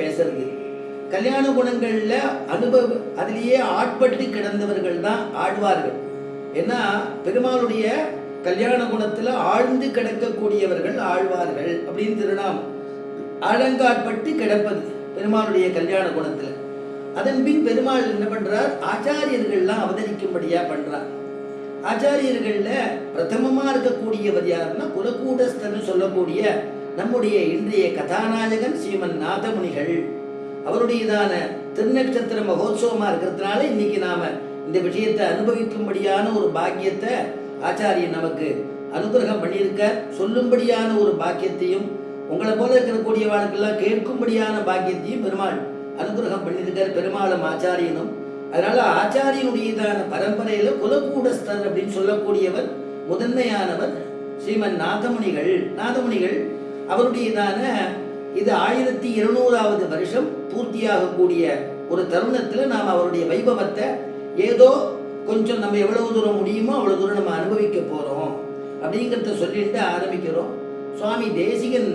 பேசுறது. கல்யாண குணங்கள்ல அனுபவ அதிலேயே ஆட்பட்டு கிடந்தவர்கள் தான் ஆடுவார்கள் ஏன்னா பெருமாளுடைய கல்யாண குணத்துல ஆழ்ந்து கிடக்கக்கூடியவர்கள் ஆழ்வார்கள் அப்படின்னு திருநாமம். ஆழங்காட்பட்டு கிடப்பது பெருமாளுடைய கல்யாண குணத்துல. அதன் பின் பெருமாள் என்ன பண்றார்? ஆச்சாரியர்கள்லாம் அவதரிக்கும்படியா பண்றார். ஆச்சாரியர்கள்ல பிரதமமா இருக்கக்கூடியவர் யாருன்னா குலக்கூடஸ்தன்னு சொல்லக்கூடிய நம்முடைய இன்றைய கதாநாயகன் ஸ்ரீமன் நாதமுனிகள் அவருடையதான திருநட்சத்திர மகோத்சவமா இருக்கிறதுனால இன்னைக்கு நாம இந்த விஷயத்தை அனுபவிக்கும்படியான ஒரு பாக்கியத்தை ஆச்சாரியன் நமக்கு அனுகிரகம் பண்ணியிருக்க சொல்லும்படியான ஒரு பாக்கியத்தையும் உங்களை போல இருக்கக்கூடியவாளுக்கெல்லாம் கேட்கும்படியான பாக்கியத்தையும் பெருமாள் அனுகிரகம் பண்ணியிருக்கார் பெருமாளும் ஆச்சாரியனும். அதனால ஆச்சாரியனுடையதான பரம்பரையில குலக்கூடஸ்தர் அப்படின்னு சொல்லக்கூடியவர் முதன்மையானவர் ஸ்ரீமன் நாதமுனிகள். நாதமுனிகள் அவருடையதான இது ஆயிரத்தி இருநூறாவது வருஷம் பூர்த்தியாகக்கூடிய ஒரு தருணத்துல நாம் அவருடைய வைபவத்தை ஏதோ கொஞ்சம் நம்ம எவ்வளவு தூரம் முடியுமோ அவ்வளவு தூரம் நம்ம அனுபவிக்க போறோம் அப்படிங்கிறத சொல்லிட்டு ஆரம்பிக்கிறோம். சுவாமி தேசிகன்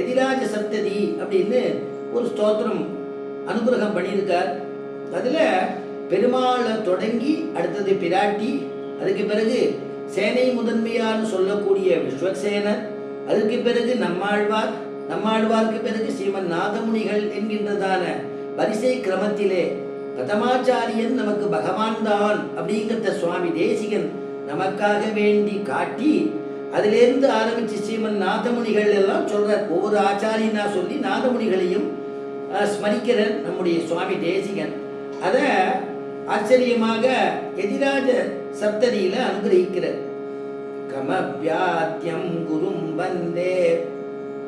எதிராஜ சப்ததி அப்படின்னு ஒரு ஸ்தோத்திரம் அனுகிரகம் பண்ணியிருக்கார். அதில் பெருமாளை தொடங்கி அடுத்தது பிராட்டி அதுக்கு பிறகு சேனை முதன்மையான்னு சொல்லக்கூடிய விஸ்வசேனர் அதுக்கு பிறகு நம்மாழ்வார் நம்மாழ்வார்க்கு பிறகு ஸ்ரீமன் நாதமுனிகள் என்கின்றதான வரிசை கிரமத்திலே பிரதமாச்சாரியன் நமக்கு பகவான் தான் அப்படிங்கிறத சுவாமி தேசிகன் நமக்காக வேண்டி காட்டி அதிலேருந்து ஆரம்பிச்சு ஸ்ரீமன் நாதமுனிகள் எல்லாம் சொல்கிறார் ஒவ்வொரு ஆச்சாரியனா சொல்லி நாதமுனிகளையும் அஹ், ஸ்மரிக்கிறார் நம்முடைய சுவாமி தேசிகன். அதை ஆச்சரியமாக எதிராஜ சப்ததியில அனுகிரகிக்கிறார். கமபியாத்யம் குரும் வந்தே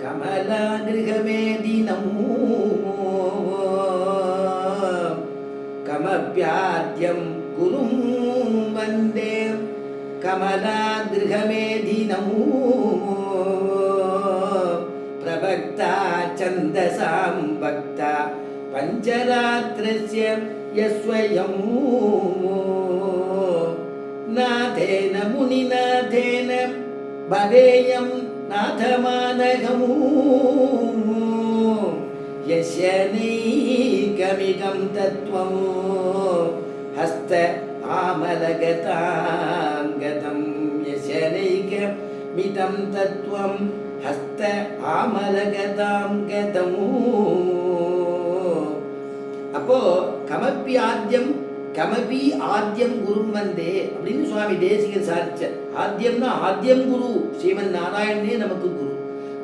கமலாகிருகமேதினம் கமபியாத்யம் குரும் வந்தே கமலாகிருகமேதினம் പ്രഭക്ത ഛന്ദസാം ഭക്ത പഞ്ചരാത്രസ്യ യസ്വയം നാഥേന മുനിനാഥേന ഭവേയം നാഥമാനകമൂ യസ്യ നൈകമികം തത്വം ഹസ്ത ആമലഗതാംഗതം യസ്യ നൈകമിതം തത്വം हस्त आमलगतां गतम् அப்போ கமப்பி ஆத்தியம் கமபி ஆத்தியம் குரும் வந்தே அப்படின்னு சுவாமி தேசிகன் சாதிச்சார் ஆத்தியம்னா ஆத்தியம் குரு ஸ்ரீமன் நாராயணனே நமக்கு குரு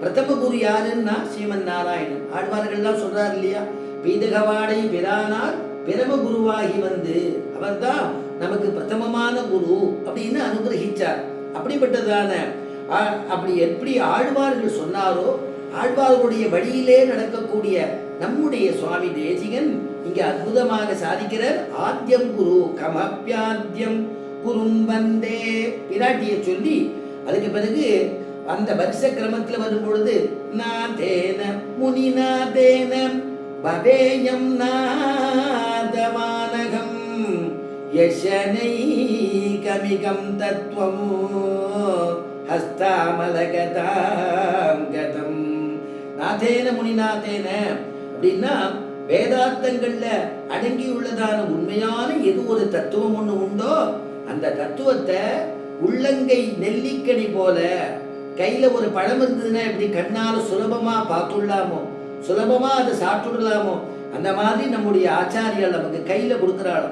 பிரதம குரு யாருன்னா ஸ்ரீமன் நாராயணன் ஆழ்வார்கள்லாம் சொல்றாரு இல்லையா பீதகவாடை பிரானார் பிரம குருவாகி வந்து அவர்தான் நமக்கு பிரதமமான குரு அப்படின்னு அனுகிரகிச்சார் அப்படிப்பட்டதான ஆ- அப்படி எப்படி ஆழ்வார்கள் சொன்னாரோ ஆழ்வார்களுடைய வழியிலே நடக்கக்கூடிய நம்முடைய சுவாமி தேசிகன் இங்கே அற்புதமாக சாதிக்கிறார். ஆத்தியம் குரு கமப்பியாத்தியம் குரும் வந்தே பிராட்டியை சொல்லி அதுக்கு பிறகு அந்த வருஷ கிரமத்தில் வரும் பொழுது நாதேன முனிநாதேன பவேயம் நாதவானகம் யசனைகமிகம் தத்துவமோ ஹஸ்தாமலகதாம் கதம். நாதேன முனிநாதேன. அப்படின்னா வேதாந்தங்கள்ல அடங்கியுள்ளதான உண்மையான எது ஒரு தத்துவம் ஒண்ணு உண்டோ அந்த தத்துவத்தை உள்ளங்கை நெல்லிக்கனி போல கையில ஒரு பழம் இருந்ததுன்னா இப்படி கண்ணால சுலபமா பார்த்துடலாமோ சுலபமா அதை சாப்பிட்டுடலாமோ? அந்த மாதிரி நம்முடைய ஆச்சாரியால் நமக்கு கையில கொடுக்குறாளோ